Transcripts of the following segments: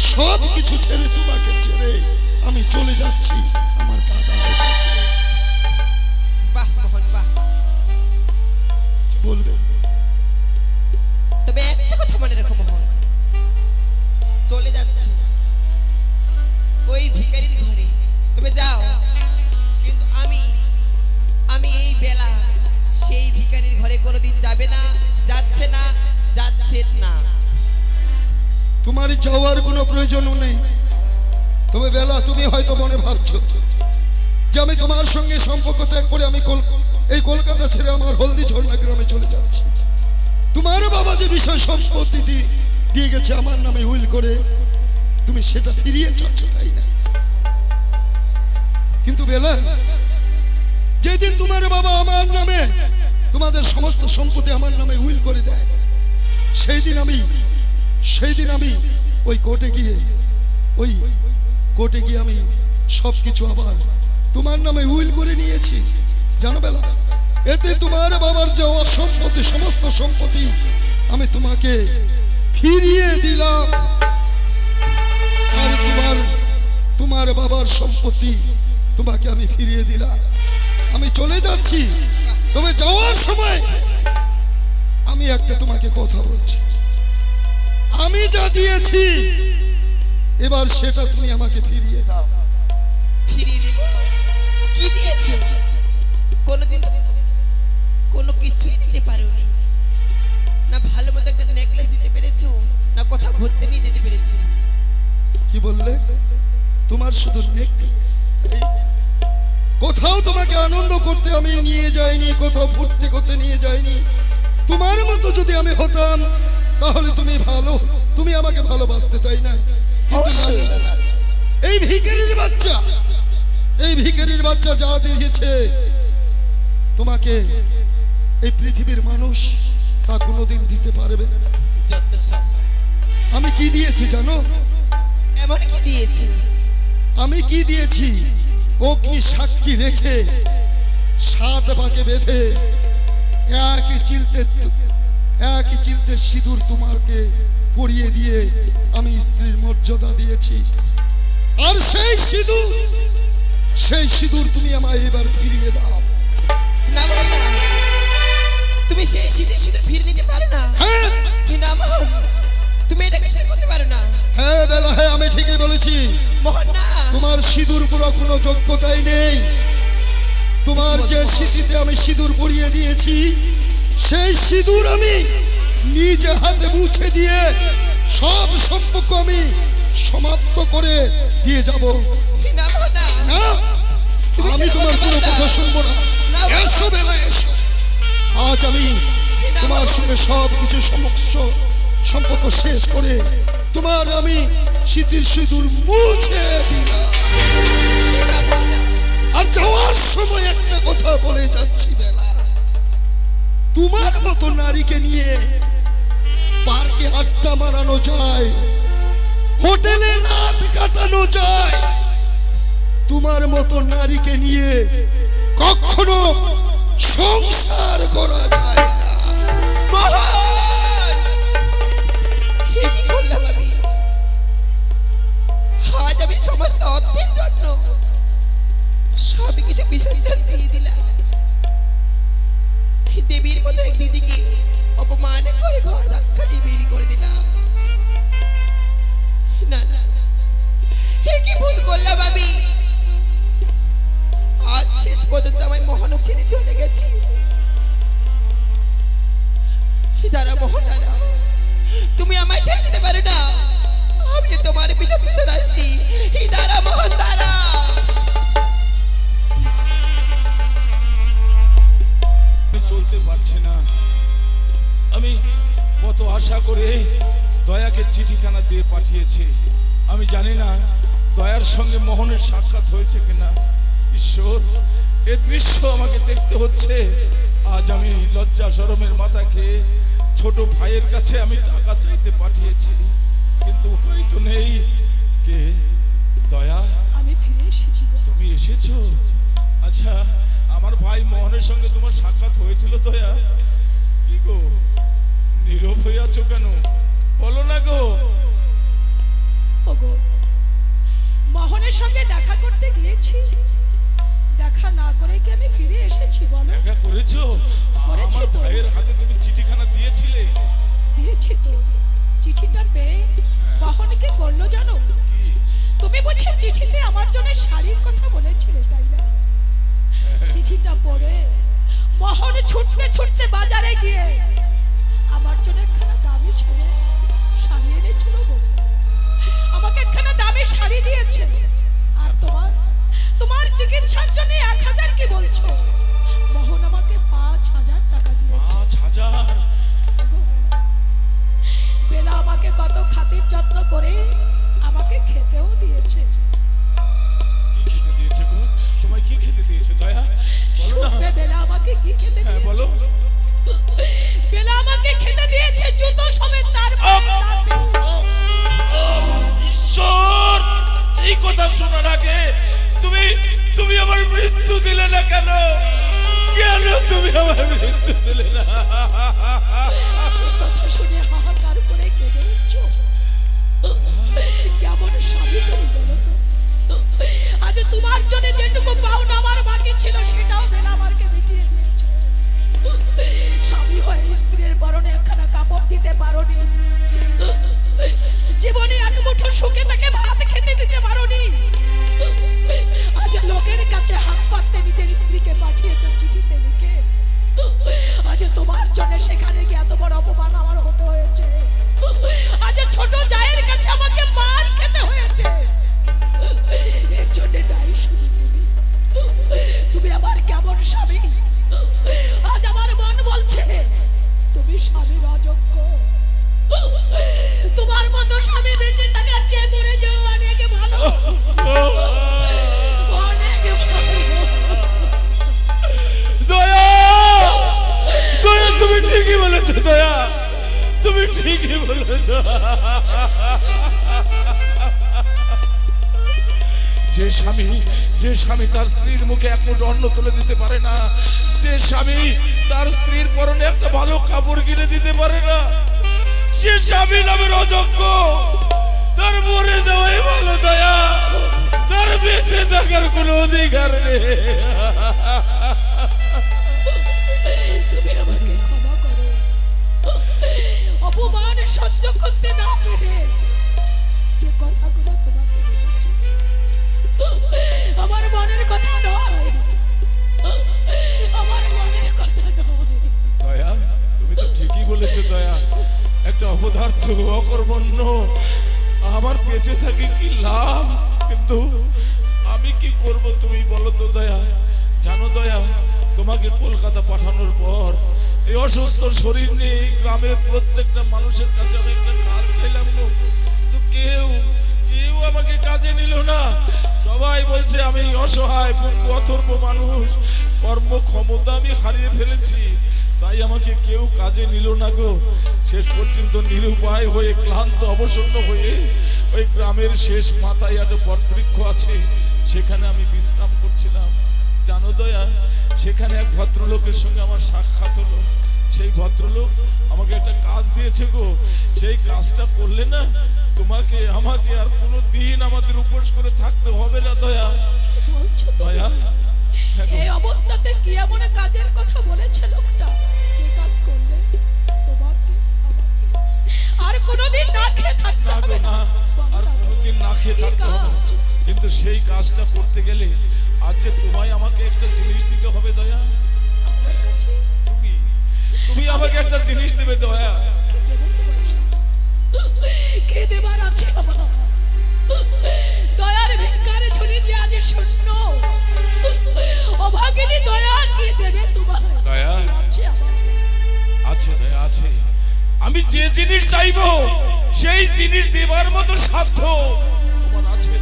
সব কিছু ছেড়ে তোমাকে ছেড়ে আমি চলে যাচ্ছি আমার দাদার কাছে। বাহ মোহন বাহ। বলবে। তবে একটা কথা মনে রেখো মোহন। চলে যাচ্ছি। ওই ভিখারির ঘরে। তুমি যাও। কিন্তু আমি আমি এই বেলা সেই ভিখারির ঘরে কোনোদিন যাবে না যাচ্ছে না যাচ্ছে না। তোমার যাওয়ার কোনো প্রয়োজনও নেই। তবে বেলা, তুমি হয়তো মনে ভাবছ যে আমি তোমার সঙ্গে সম্পর্ক ত্যাগ করে আমি এই কলকাতা ছেড়ে আমার হলদি ঝর্ণা গ্রামে চলে যাচ্ছি। তোমার বাবা যে বিষয় সম্পত্তি দিয়ে গেছে আমার নামে হুইল করে, তুমি সেটা ফিরিয়ে চাচ্ছ তাই না? কিন্তু বেলা, যেদিন তোমার বাবা আমার নামে তোমাদের সমস্ত সম্পত্তি আমার নামে হুইল করে দেয় সেই দিন আমি সেই দিন আমি ওই কোর্টে গিয়ে, ওই কোর্টে গিয়ে আমি সব কিছু আবার তোমার নামে উইল করে নিয়েছি। জানো বেলা, এতে তোমার বাবার যে অসম্পত্তি, সমস্ত সম্পত্তি আমি তোমাকে ফিরিয়ে দিলাম। আর তোমার তোমার বাবার সম্পত্তি তোমাকে আমি ফিরিয়ে দিলাম। আমি চলে যাচ্ছি, তবে যাওয়ার সময় আমি একটা তোমাকে কথা বলছি। আমি যা দিয়েছি এবার সেটা তুমি আমাকে ফিরিয়ে দাও। ফিরিয়ে দেব? কি দিয়েছ? কোনোদিন কোনো কিছুই দিতে পারোনি। না ভালো মতো একটা নেকলেস দিতে পেরেছ না কোথাও ঘুরতে নিয়ে যেতে পেরেছ। কি বললে? তোমার শুধু নেকলেস কোথাও তোমাকে আনন্দ করতে আমি নিয়ে যাইনি কোথাও ফুর্তি করতে নিয়ে যাইনি। তোমার মতো যদি আমি হতাম তাহলে তুমি ভালো। তুমি আমাকে ভালোবাসতে তাই না? অবশ্যই। এই ভিখারির বাচ্চা। এই ভিখারির বাচ্চা যা দিয়েছে তোমাকে এই পৃথিবীর মানুষ তা কোনোদিন দিতে পারবে না। আমি কি দিয়েছি জানো? এমন কি দিয়েছি? আমি কি দিয়েছি? অগ্নি সাক্ষী রেখে সাত বাকে বেঁধে একই চিলতে একই চিলতে সিঁদুর তোমাকে পরিয়ে দিয়ে আমি স্ত্রীর মর্যাদা দিয়েছি। আর সেই সিঁদুর সেই সিঁদুর তুমি আমায় এবার ফিরিয়ে দাও। না তুমি সেই শীতের শীতের ফিরে নিতে পারো না। হ্যাঁ। না তুমি এটা কিছু করতে পারো না। হ্যাঁ বেলা হ্যাঁ আমি ঠিকই বলেছি। তোমার সিঁদুর পুরো কোনো যোগ্যতাই নেই। তোমার যে স্মৃতিতে আমি সিঁদুর পরিয়ে দিয়েছি সেই সিঁদুর আমি নিজে হাতে মুছে দিয়ে সব সম্পর্ক আমি সমাপ্ত করে দিয়ে যাব। না আমি তোমার কোনো। কথা শুনব না। না, এসো বেলা এসো। আজ আমি তোমার সঙ্গে সব কিছু সমস্ত সম্পর্ক শেষ করে তোমার আমি স্মৃতির সিঁদুর মুছে দিলাম। মতো নারীকে নিয়ে পার্কে আড্ডা মারানো যায়, হোটেলে রাত কাটানো যায়। তোমার মতো নারীকে নিয়ে কখনো সংসার করা যায় না। আজ আমি সমস্ত অর্থের জন্য সব কিছু বিসর্জন দিয়ে দিলাম। জানি না দয়ার সঙ্গে মোহনের সাক্ষাৎ হয়েছে কিনা। ঈশ্বর এ দৃশ্য আমাকে দেখতে হচ্ছে। আজ আমি লজ্জা শরমের মাথা খেয়ে ছোট ভাইয়ের কাছে আমি টাকা চাইতে পাঠিয়েছি। কিন্তু হয়তো নেই। কে? দয়া? আমি ফিরে এসেছি তুমি এসেছ? আচ্ছা আমার ভাই মোহনের সঙ্গে তোমার সাক্ষাৎ হয়েছিল দয়া? কি গো নীরব হয়ে আছো কেন? বলো না গো। ও গো মোহনের সঙ্গে দেখা করতে গিয়েছি। দেখা না করে কি আমি ফিরে এসেছি বলো? দেখা করেছ? করেছি তো। ভাইয়ের হাতে তুমি চিঠিখানা দিয়েছিলে। দিয়েছি তো। চিঠিটা পেয়ে মোহনকে করল জানো? তুমি বুঝি চিঠিতে আমার জন্য শাড়ির কথা বলেছিলে তাই না? চিঠিটা পড়ে মোহন ছুটতে ছুটতে বাজারে গিয়ে আমার জন্য একখানা দামি ছেলে শাড়ি এনেছিল গো। আমাকে একখানা দামি শাড়ি দিয়েছে। আর তোমার তোমার চিকিৎসার জন্য এক হাজার কি বলছো? মোহন আমাকে পাঁচ হাজার টাকা দিয়েছে। পাঁচ হাজার? বেলা আমাকে কত খাতির যত্ন করে আমাকে খেতেও দিয়েছে। কি খেতে দিয়েছে গো? তোমায় কি খেতে দিয়েছে দয়া? বলো না। বেলা আমাকে কি খেতে হ্যাঁ দিয়েছে? বলো বেলা আমাকে খেতে দিয়েছে জুতো সমেত তার পায়ে। ঈশ্বর এই কথা শোনার আগে তুমি তুমি আমার মৃত্যু দিলে না কেন? কেন তুমি আমার মৃত্যু দিলে না? কথা শুনে হাহাকার করে কেঁদে কেমন স্বামী আজ তোমার জন্য যেটুকু পাওনা আমার বাকি ছিল, সেটাও বেলা আমাকে মিটিয়ে দিয়েছে। স্বামী হয়ে স্ত্রীর পরনে একখানা কাপড় দিতে পারোনি। জীবনে এক মুঠো সুখে তাকে ভাত খেতে দিতে পারোনি। আজ লোকের কাছে হাত স্বামী, যে স্বামী তার স্ত্রীর মুখে এক মুঠো অন্ন তুলে দিতে পারে না, যে স্বামী তার স্ত্রীর পরনে একটা ভালো কাপড় কিনে দিতে পারে না, সে স্বামী নামের অযোগ্য। তার মরে যাওয়াই ভালো, দয়া। তার বেঁচে থাকার কোনো অধিকার নেই। অপমান সহ্য করতে না পেরে যে কথাগুলো তোমাকে আমার মনের কথা নয়। আমার মনের কথা নয়। দয়া, তুমি তো ঠিকই বলেছ দয়া। একটা অপদার্থ, অকর্মণ্য। আমার বেঁচে থাকি কি লাভ? কিন্তু আমি কি করব তুমি বলো তো দয়া। জানো দয়া, তোমাকে কলকাতা পাঠানোর পর এই অসুস্থ শরীর নিয়ে গ্রামের প্রত্যেকটা মানুষের কাছে আমি একটা কাজ চাইলাম তো কেউ কেউ আমাকে কাজে নিল না। সবাই বলছে, আমি অসহায় পঙ্গু অথর্ব মানুষ। কর্ম ক্ষমতা আমি হারিয়ে ফেলেছি। তাই আমাকে কেউ কাজে নিল না গো। শেষ পর্যন্ত নিরুপায় হয়ে, ক্লান্ত, অবসন্ন হয়ে ওই গ্রামের শেষ মাথায় একটা বটবৃক্ষ আছে। সেখানে আমি বিশ্রাম করছিলাম। জানো দয়া, সেখানে এক ভদ্রলোকের সঙ্গে আমার সাক্ষাৎ হলো। সেই ভদ্রলোক আমাকে একটা কাজ দিয়েছে গো। সেই কাজটা করলে না তোমাকে আমাকে আর কোনো দিন আমাদের উপোস করে থাকতে হবে না দয়া। দয়া। হ্যাঁ এই অবস্থাতে কি এমন কাজের কথা বলেছে লোকটা? যে কাজ করলে তোমাকে আর কোনোদিন না খেয়ে থাকতে হবে না। না আর কোনোদিন না খেয়ে থাকতে হবে না। কিন্তু সেই কাজটা করতে গেলে আজ যে তোমায় আমাকে একটা জিনিস দিতে হবে দয়া। তুমি তুমি আমাকে একটা জিনিস দেবে দয়া। কি দেবার আছে আমার দয়ার ভিক্ষারে ঝুলি যে আজ শূন্য। অভাগিনী দয়া কি দেবে তোমার দয়া? আছে আছে দয়া আছে। আমি যে জিনিস চাইব সেই জিনিস দেবার মতো সাধ্য তোমার আছে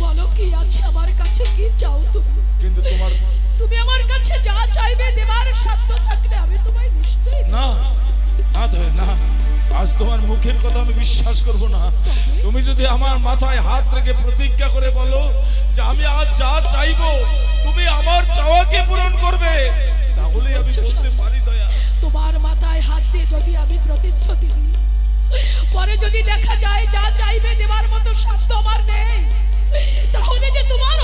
বলো। কি আছে আমার কাছে কি চাও তুমি? কিন্তু তোমার তুমি আমার কাছে যা চাইবে দেবার সাধ্য থাকলে আমি তোমায় নিশ্চয়ই না। না দয়া না আজ তোমার মুখের কথা আমি বিশ্বাস করব না। তুমি যদি আমার মাথায় হাত রেখে প্রতিজ্ঞা করে বলো যে আমি আজ যা চাইব তুমি আমার চাওয়াকে পূরণ করবে তাহলেই আমি বলতে পারি দয়া। তোমার মাথায় হাত দিয়ে যদি আমি প্রতিশ্রুতি দিই পরে যদি দেখা যায় যা চাইবে দেওয়ার মতো সাধ্য আমার নেই তাহলে যে তোমার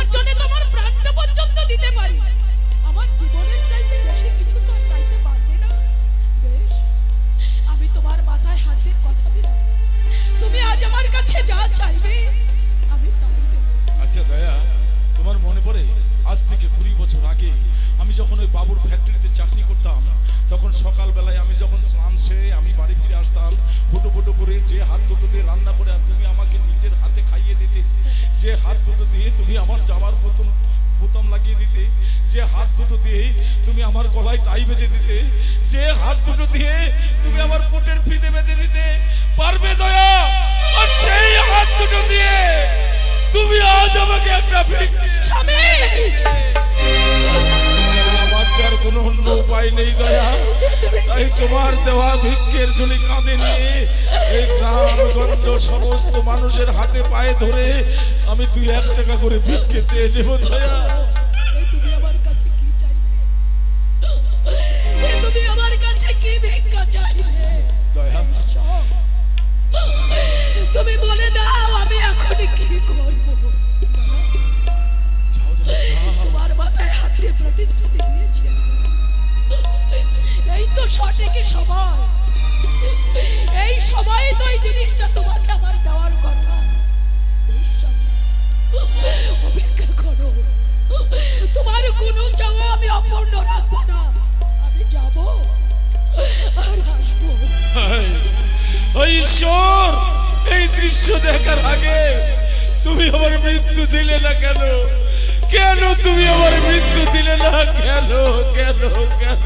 তোমার জন্য তোমার প্রাণটা পর্যন্ত দিতে পারি। আমার জীবনের চাইতে বেশি কিছু তো আর চাইতে পারবে না। বেশ, আমি তোমার মাথায় হাত দিয়ে কথা দিলাম। তুমি আজ আমার কাছে যা চাইবে, আমি তাই দেবো। আচ্ছা দয়া, তোমার মনে পড়ে? আজ থেকে কুড়ি বছর আগে আমি যখন ওই বাবুর ফ্যাক্টরিতে চাকরি করতাম, তখন সকালবেলায় আমি যখন স্নান সেরে আমি বাড়ি ফিরে আসতাম, ফুটো ফুটো করে যে হাত দুটো দিয়ে রান্না করে আর তুমি আমাকে নিজের হাতে খাইয়ে দিতে। যে হাত দুটো দিয়ে তুমি আমার জামার প্রথম বোতাম লাগিয়ে দিতে, যে হাত দুটো দিয়ে তুমি আমার গলায় টাই বেঁধে দিতে, যে হাত দুটো দিয়ে তুমি আমার পোটের ফিতে বেঁধে কোনো অন্য উপায় নেই দয়া। তাই তোমার দেওয়া ভিক্ষের ঝুলি কাঁধে নিয়ে এই গ্রামগঞ্জ সমস্ত মানুষের হাতে পায়ে ধরে আমি দুই এক টাকা করে ভিক্ষে চেয়ে দেবো দয়া। তুমি আমার কাছে কি চাইলে? এই তুমি আমার কাছে কি ভিক্ষা চাইলে? দয়া। তুমি বলে দাও আমি এখন কি করব? যাও দয়া, যাও। তোমার মাথায় হাত দিয়ে প্রতিশ্রুতি দিয়েছে এই তো সঠিকই সময় এই সময় তো এই জিনিসটা তোমাকে আমার দেওয়ার কথা। অপেক্ষা করো। তোমার কোনো চাওয়া আমি অপূর্ণ রাখব না। আমি যাব আর আসব। ঈশ্বর, এই দৃশ্য দেখার আগে তুমি আমার মৃত্যু দিলে না কেন? কেন তুমি আমার মৃত্যু দিলে না? কেন কেন কেন?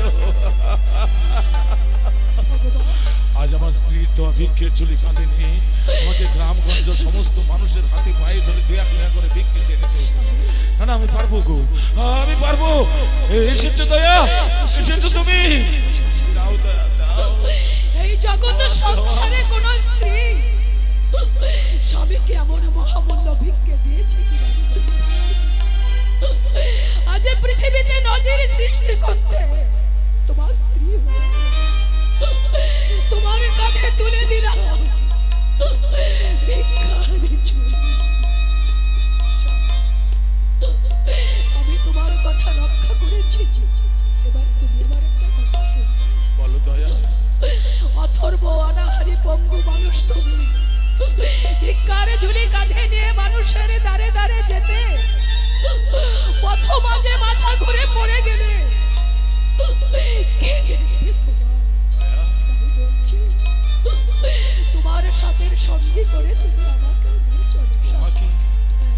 আজ আমার স্ত্রীর তো ভিক্ষের চুলি কাঁধে নিয়ে আমাকে গ্রামগঞ্জ সমস্ত মানুষের হাতে পায়ে ধরে দু এক করে ভিক্ষে চেনে না না, আমি পারব গো। আমি পারব। এসেছ দয়া? এসেছ তুমি? এই জগৎ সংসারে কোন স্ত্রী স্বামীকে এমন মহামূল্য ভিক্ষে দিয়েছে কি। আজ পৃথিবীতে নজর সৃষ্টি করতে তোমার স্ত্রী হয়ে তোমার কাঁধে তুলে দিলাম। আমি তোমার কথা রক্ষা করেছি। এবার তুমি আমার একটা কথা শুনবে বলো দয়া। অথর্ব অনাহারি পঙ্গু মানুষ তুমি। ভিক্ষার ঝুলি কাঁধে নিয়ে মানুষের দাঁড়ে দাঁড়ে যেতে। পথ মাঝে মাথা ঘুরে পড়ে গেলে। কে দেখবে সাথের সঙ্গী করে তুমি আমাকে নিয়ে চলো তোমাকে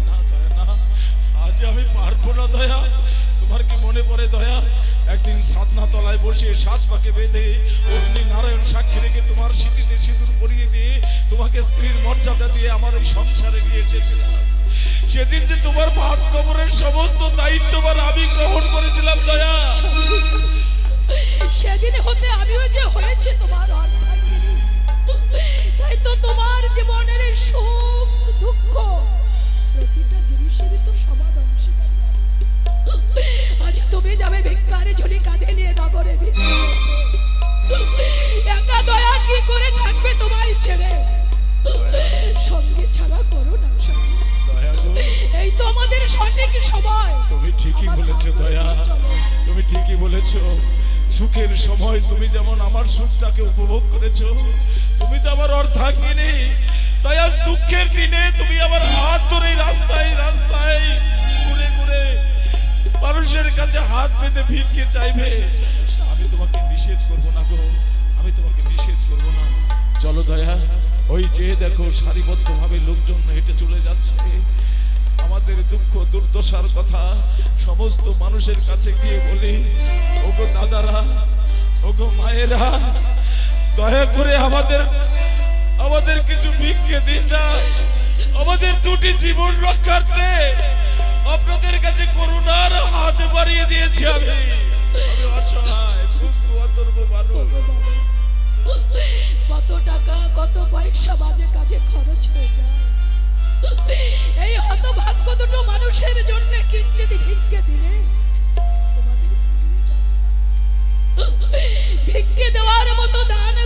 না দয়া না আজ আমি পারব না দয়া। তোমার কি মনে পড়ে দয়া? একদিন সাধনা তলায় বসে সাত পাকে বেঁধে অগ্নি নারায়ণ সাক্ষী রেখে তোমার স্মৃতিতে সিঁদুর পরিয়ে দিয়ে তোমাকে স্ত্রীর মর্যাদা দিয়ে আমার এই সংসারে নিয়ে এসেছিলাম। সেদিন যে তোমার ভাত কবরের সমস্ত দায়িত্ববার আমি গ্রহণ করেছিলাম দয়া। সেদিন হতে আমিও যে হয়েছে তোমার অর্ধাঙ্গিনী। তাই তো তোমার জীবনের সুখ দুঃখ প্রতিটা জিনিসেরই তো সমান অংশীদারি। আজ তুমি যাবে ভিক্ষারে ঝুলি কাঁধে নিয়ে নগরে একা দয়া কি করে থাকবে তোমায় ছেড়ে? সঙ্গে ছাড়া করো না এই তো আমাদের সঠিক সময়। তুমি ঠিকই বলেছ দয়া। তুমি ঠিকই বলেছ। সুখের সময় তুমি যেমন আমার সুখটাকে উপভোগ করেছ, তুমি তো আমার অর্ধাঙ্গিনী। তাই আজ দুঃখের দিনে তুমি আমার হাত ধরে রাস্তায় রাস্তায় ঘুরে ঘুরে মানুষের কাছে হাত পেতে ভিক্ষে চাইবে। আমি তোমাকে নিষেধ করব না গো, আমি তোমাকে নিষেধ করব না। চলো দয়া, ওই যে দেখো সারিবদ্ধভাবে লোকজন হেঁটে চলে যাচ্ছে। আমাদের দুঃখ, দুর্দশার কথা সমস্ত মানুষের কাছে গিয়ে বলি, ওগো দাদারা, ওগো মায়েরা, দয়া করে আমাদের আমাদের কিছু ভিক্ষে দিন না। আমাদের দুটি জীবন রক্ষার্থে আপনাদের কাছে করুণার হাত বাড়িয়ে দিয়েছি আমি। কত টাকা, কত পয়সা বাজে কাজে খরচ হয়ে যায়। এই হতভাগ্য দুটো মানুষের জন্য কিঞ্চিত ভিক্ষে দিলে ভিক্ষে দেওয়ার মতো দান